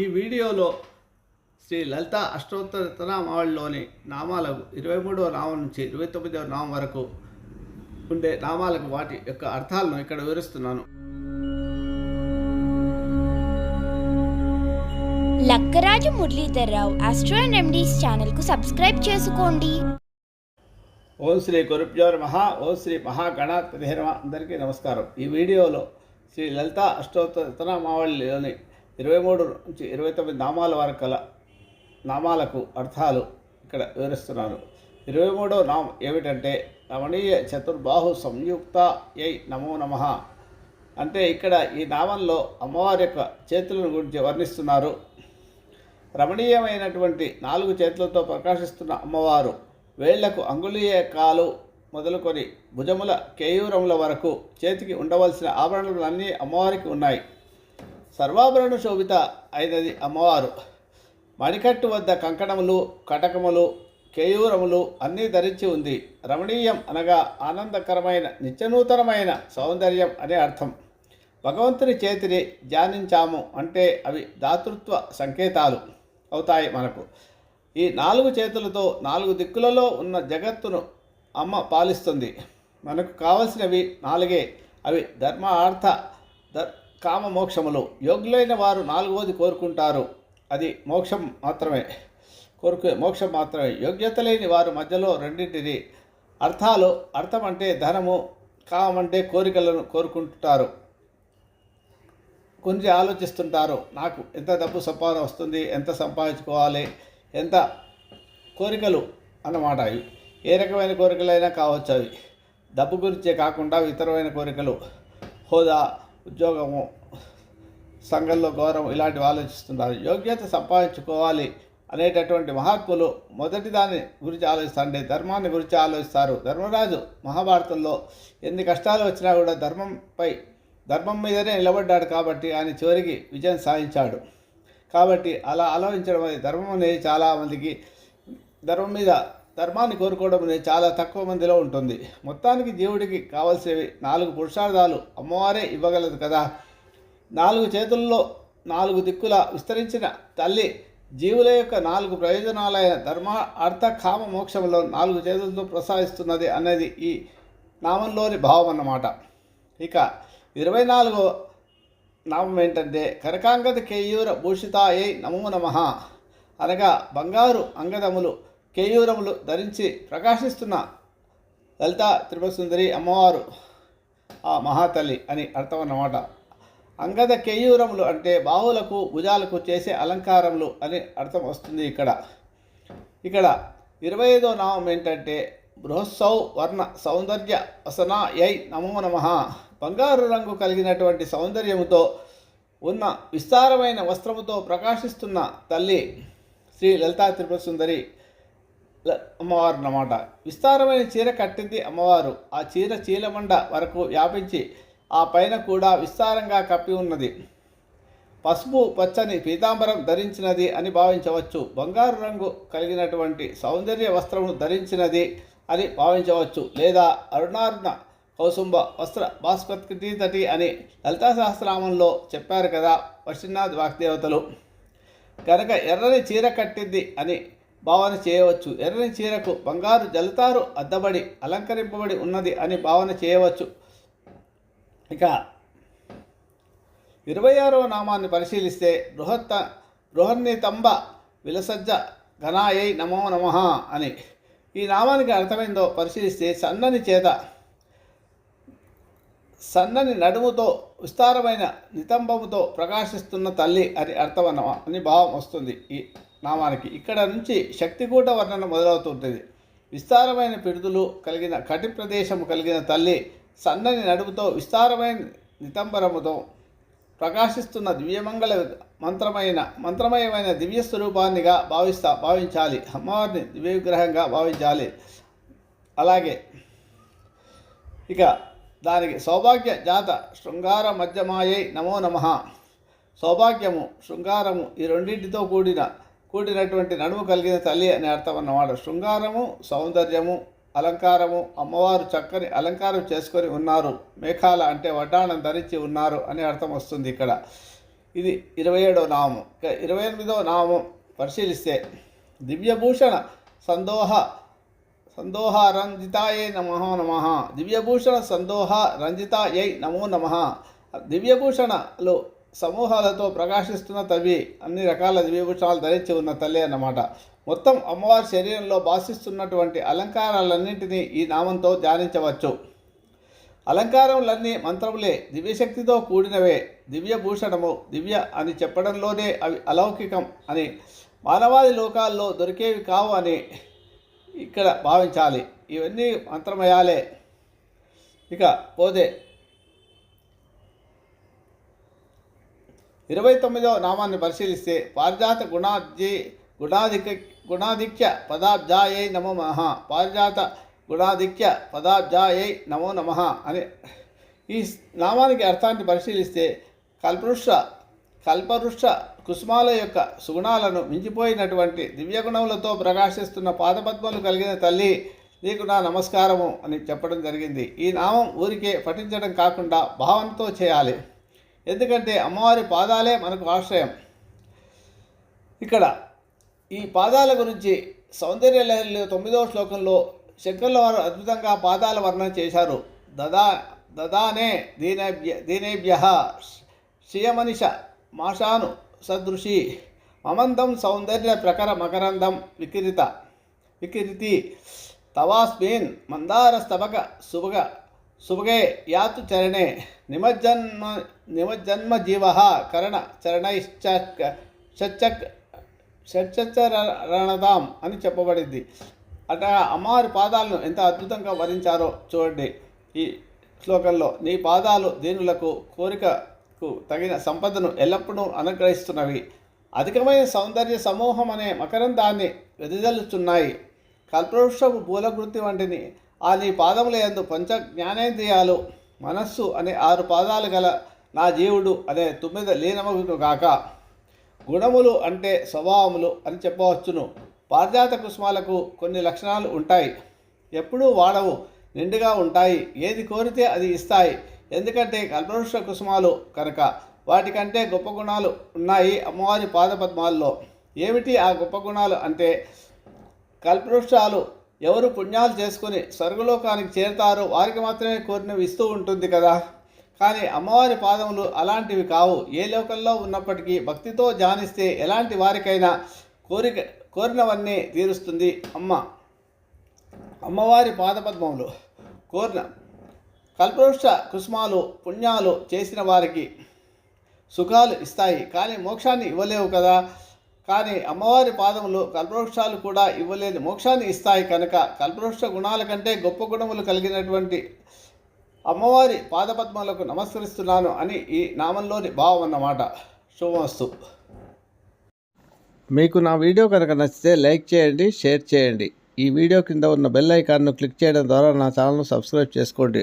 ఈ వీడియోలో శ్రీ లలిత అష్టోత్తరతనామావళిలోని నామాలకు ఇరవై మూడవ నామం నుంచి ఇరవై తొమ్మిదవ నామం వరకు ఉండే నామాలకు వాటి యొక్క అర్థాలను ఇక్కడ వివరిస్తున్నాను. Lakkaraju Muralidhar Rao astro and remedies ఛానల్కు సబ్స్క్రైబ్ చేసుకోండి. ఓం శ్రీ గురుభ్యో నమ. ఓం శ్రీ మహాగణాధిపతి నమ. అందరికీ నమస్కారం. ఈ వీడియోలో శ్రీ లలిత అష్టోత్తరతనామావళిలోని ఇరవై మూడు నుంచి ఇరవై తొమ్మిది నామాల వరకు గల నామాలకు అర్థాలు ఇక్కడ వివరిస్తున్నారు. ఇరవై మూడో నామం ఏమిటంటే రమణీయ చతుర్బాహు సంయుక్త యై నమో నమ. అంటే ఇక్కడ ఈ నామంలో అమ్మవారి యొక్క చేతులను గురించి వర్ణిస్తున్నారు. రమణీయమైనటువంటి నాలుగు చేతులతో ప్రకాశిస్తున్న అమ్మవారు వేళ్ళకు అంగుళీయకాలు మొదలుకొని భుజముల కేయూరముల వరకు చేతికి ఉండవలసిన ఆభరణములన్నీ అమ్మవారికి ఉన్నాయి. సర్వాభరణ శోభిత అయినది అమ్మవారు. మణికట్టు వద్ద కంకణములు కటకములు కేయూరములు అన్నీ ధరించి ఉంది. రమణీయం అనగా ఆనందకరమైన నిత్యనూతనమైన సౌందర్యం అనే అర్థం. భగవంతుని చేతిని ధ్యానించాము అంటే అవి దాతృత్వ సంకేతాలు అవుతాయి మనకు. ఈ నాలుగు చేతులతో నాలుగు దిక్కులలో ఉన్న జగత్తును అమ్మ పాలిస్తుంది. మనకు కావలసినవి నాలుగే. అవి ధర్మ అర్థ కామ మోక్షములు యోగ్యులైన వారు నాలుగవది కోరుకుంటారు. అది మోక్షం మాత్రమే. కోరుకు మోక్షం మాత్రమే. యోగ్యత లేని వారు మధ్యలో రెండింటిని అర్థాలు అర్థం అంటే ధనము కామం అంటే కోరికలను కోరుకుంటుంటారు గురించి ఆలోచిస్తుంటారు. నాకు ఎంత డబ్బు సంపాదన వస్తుంది ఎంత సంపాదించుకోవాలి ఎంత కోరికలు అన్నమాట అవి. ఏ రకమైన కోరికలైనా కావచ్చు అవి. డబ్బు గురించే కాకుండా ఇతరమైన కోరికలు. హోదా ఉద్యోగము సంఘంలో గౌరవం ఇలాంటివి ఆలోచిస్తున్నారు యోగ్యత సంపాదించుకోవాలి అనేటటువంటి మహాత్ములు మొదటి దాని గురించి ఆలోచిస్తారండి ధర్మాన్ని గురించి ఆలోచిస్తారు. ధర్మరాజు మహాభారతంలో ఎన్ని కష్టాలు వచ్చినా కూడా ధర్మంపై ధర్మం మీదనే నిలబడ్డాడు కాబట్టి ఆయన చివరికి విజయం సాధించాడు. కాబట్టి అలా ఆలోచించడం అనేది ధర్మం అనేది చాలామందికి ధర్మం మీద ధర్మాన్ని కోరుకోవడం అనేది చాలా తక్కువ మందిలో ఉంటుంది. మొత్తానికి జీవుడికి కావలసినవి నాలుగు పురుషార్థాలు అమ్మవారే ఇవ్వగలదు కదా. నాలుగు చేతుల్లో నాలుగు దిక్కుల విస్తరించిన తల్లి జీవుల యొక్క నాలుగు ప్రయోజనాలైన ధర్మ అర్థ కామ మోక్షంలో నాలుగు చేతులతో ప్రసాదిస్తున్నది అనేది ఈ నామంలోని భావం అన్నమాట. ఇక ఇరవై నాలుగో నామం ఏంటంటే కనకాంగద కేయూర భూషితాయై నమో నమ అనగా బంగారు అంగదములు కేయూరములు ధరించి ప్రకాశిస్తున్న లలిత త్రిపురసుందరి అమ్మవారు ఆ మహాతల్లి అని అర్థం అన్నమాట అంగద కేయూరములు అంటే బాహులకు భుజాలకు చేసే అలంకారములు అని అర్థం వస్తుంది ఇక్కడ. ఇక్కడ ఇరవై ఐదో నామం ఏంటంటే బృహస్సౌ వర్ణ సౌందర్య వసనా యై నమో నమ. బంగారు రంగు కలిగినటువంటి సౌందర్యముతో ఉన్న విస్తారమైన వస్త్రముతో ప్రకాశిస్తున్న తల్లి శ్రీ లలితా త్రిపుర సుందరి అమ్మవారు అన్నమాట విస్తారమైన చీర కట్టింది అమ్మవారు. ఆ చీర చీలమండ వరకు వ్యాపించి ఆ పైన కూడా విస్తారంగా కప్పి ఉన్నది. పసుపు పచ్చని పీతాంబరం ధరించినది అని భావించవచ్చు. బంగారు రంగు కలిగినటువంటి సౌందర్య వస్త్రమును ధరించినది అని భావించవచ్చు. లేదా అరుణారుణ కౌసుంబ వస్త్ర భాస్పతి తటి అని లలితా సహస్రామంలో చెప్పారు కదా పశ్చిమనాథ్ వాగ్దేవతలు. కనుక ఎర్రని చీర కట్టింది అని భావన చేయవచ్చు. ఎర్రని చీరకు బంగారు జలతారు అద్దబడి అలంకరింపబడి ఉన్నది అని భావన చేయవచ్చు. ఇక ఇరవై ఆరవ నామాన్ని పరిశీలిస్తే బృహత్త బృహన్నితంబ విలసజ్జ ఘనాయై నమో నమ అని. ఈ నామానికి అర్థమైందో పరిశీలిస్తే సన్నని చేత సన్నని నడుముతో విస్తారమైన నితంబముతో ప్రకాశిస్తున్న తల్లి అని అర్థం అని భావం వస్తుంది ఈ నామానికి. ఇక్కడ నుంచి శక్తికూట వర్ణన మొదలవుతుంటుంది. విస్తారమైన పిడుదులు కలిగిన కటి ప్రదేశము కలిగిన తల్లి సన్నని నడుముతో విస్తారమైన నితంబరముతో ప్రకాశిస్తున్న దివ్యమంగళ మంత్రమైన మంత్రమయమైన దివ్య స్వరూపాన్నిగా భావిస్తా భావించాలి. అమ్మవారిని దివ్య విగ్రహంగా భావించాలి. అలాగే ఇక దానికి సౌభాగ్య జాత శృంగార మధ్యమాయై నమో నమ. సౌభాగ్యము శృంగారము ఈ రెండింటితో కూడిన కూడినటువంటి నడుము కలిగిన తల్లి అని అర్థం అన్నమాట. శృంగారము సౌందర్యము అలంకారము అమ్మవారు చక్కని అలంకారం చేసుకొని ఉన్నారు. మేఘాల అంటే వడ్డాణం ధరించి ఉన్నారు అనే అర్థం వస్తుంది ఇక్కడ. ఇది ఇరవై ఏడవ నామం. ఇక ఇరవై ఎనిమిదవ నామం పరిశీలిస్తే దివ్యభూషణ సందోహ సందోహ రంజితాయై నమో నమ. దివ్యభూషణ సందోహ రంజితాయై నమో నమ. దివ్యభూషణలు సమూహాలతో ప్రకాశిస్తున్న తల్లి అన్ని రకాల దివ్యభూషణాలు ధరించి ఉన్న తల్లి అన్నమాట. మొత్తం అమ్మవారి శరీరంలో భాషిస్తున్నటువంటి అలంకారాలన్నింటినీ ఈ నామంతో ధ్యానించవచ్చు. అలంకారములన్నీ మంత్రములే దివ్యశక్తితో కూడినవే. దివ్యభూషణము దివ్య అని చెప్పడంలోనే అవి అలౌకికం అని. మానవాది లోకాల్లో దొరికేవి కావు అని. ఇక్కడ భావించాలి. ఇవన్నీ మంత్రమయాలే. ఇక పోతే ఇరవై తొమ్మిదవ నామాన్ని పరిశీలిస్తే పారిజాత గుణాధి గుణాధిక గుణాధిక్య పదాబ్జాయై నమో నమః. పారిజాత గుణాధిక్య పదాబ్జాయై నమో నమః అని ఈ నామానికి అర్థాన్ని పరిశీలిస్తే కల్పృష కల్పవృక్ష కుసుమాల యొక్క సుగుణాలను మించిపోయినటువంటి దివ్యగుణములతో ప్రకాశిస్తున్న పాదపద్మలు కలిగిన తల్లి నీకు నా నమస్కారము అని చెప్పడం జరిగింది. ఈ నామం ఊరికే పఠించడం కాకుండా భావనతో చేయాలి. ఎందుకంటే అమ్మవారి పాదాలే మనకు ఆశ్రయం. ఇక్కడ ఈ పాదాల గురించి సౌందర్య లహరిలో తొమ్మిదవ శ్లోకంలో శంకర్ల వారు అద్భుతంగా పాదాల వర్ణన చేశారు. దదా దదానే దీనేభ్య దీనేభ్య శ్రియమనిష మాషాను సదృశి మమందం సౌందర్య ప్రకర మకరందం వికిరిత వికిరితి తవాస్మిన్ మందారస్తబక సుభగ సుభగే యాతు చరణే నిమజ్జన్మ నిమజ్జన్మ జీవ కరణ చరణైశ్చ షచ్చక్ షట్చరణదాం అని చెప్పబడింది. అట అమ్మవారి పాదాలను ఎంత అద్భుతంగా వర్ణించారో చూడండి ఈ శ్లోకంలో. నీ పాదాలు దీనులకు కు తగిన సంపదను ఎల్లప్పుడూ అనుగ్రహిస్తున్నవి. అధికమైన సౌందర్య సమూహం అనే మకరందాన్ని వెదజల్లుతున్నాయి. కల్పవృక్షపు పూలకృతి వంటిని ఆ నీ పాదముల యందు పంచ జ్ఞానేంద్రియాలు మనస్సు అనే ఆరు పాదాలు గల నా జీవుడు అనే తుమ్మిద లీనమగును గాక. గుణములు అంటే స్వభావములు అని చెప్పవచ్చును. పారిజాత కుసుమాలకు కొన్ని లక్షణాలు ఉంటాయి. ఎప్పుడూ వాడవు నిండుగా ఉంటాయి. ఏది కోరితే అది ఇస్తాయి. ఎందుకంటే కల్పవృక్ష కుసుమాలు కనుక వాటికంటే గొప్ప గుణాలు ఉన్నాయి అమ్మవారి పాదపద్మాల్లో. ఏమిటి ఆ గొప్ప గుణాలు అంటే? కల్పవృక్షాలు ఎవరు పుణ్యాలు చేసుకుని స్వర్గలోకానికి చేరుతారో వారికి మాత్రమే కోరినవి ఇస్తూ ఉంటుంది కదా. కానీ అమ్మవారి పాదములు అలాంటివి కావు. ఏ లోకంలో ఉన్నప్పటికీ భక్తితో ధ్యానిస్తే ఎలాంటి వారికైనా కోరిక కోరినవన్నీ తీరుస్తుంది. అమ్మ అమ్మవారి పాదపద్మములు కోరిన కల్పవృక్ష కుసుమాలు పుణ్యాలు చేసిన వారికి సుఖాలు ఇస్తాయి. కానీ మోక్షాన్ని ఇవ్వలేవు కదా. కానీ అమ్మవారి పాదములు కల్పవృక్షాలు కూడా ఇవ్వలేని మోక్షాన్ని ఇస్తాయి కనుక కల్పవృక్ష గుణాల కంటే గొప్ప గుణములు కలిగినటువంటి అమ్మవారి పాదపద్మలకు నమస్కరిస్తున్నాను అని ఈ నామంలోని భావం అన్నమాట. శుభమస్తు మీకు నా వీడియో కనుక నచ్చితే లైక్ చేయండి షేర్ చేయండి. ఈ వీడియో కింద ఉన్న బెల్ ఐకాన్ను క్లిక్ చేయడం ద్వారా నా ఛానల్ను సబ్స్క్రైబ్ చేసుకోండి.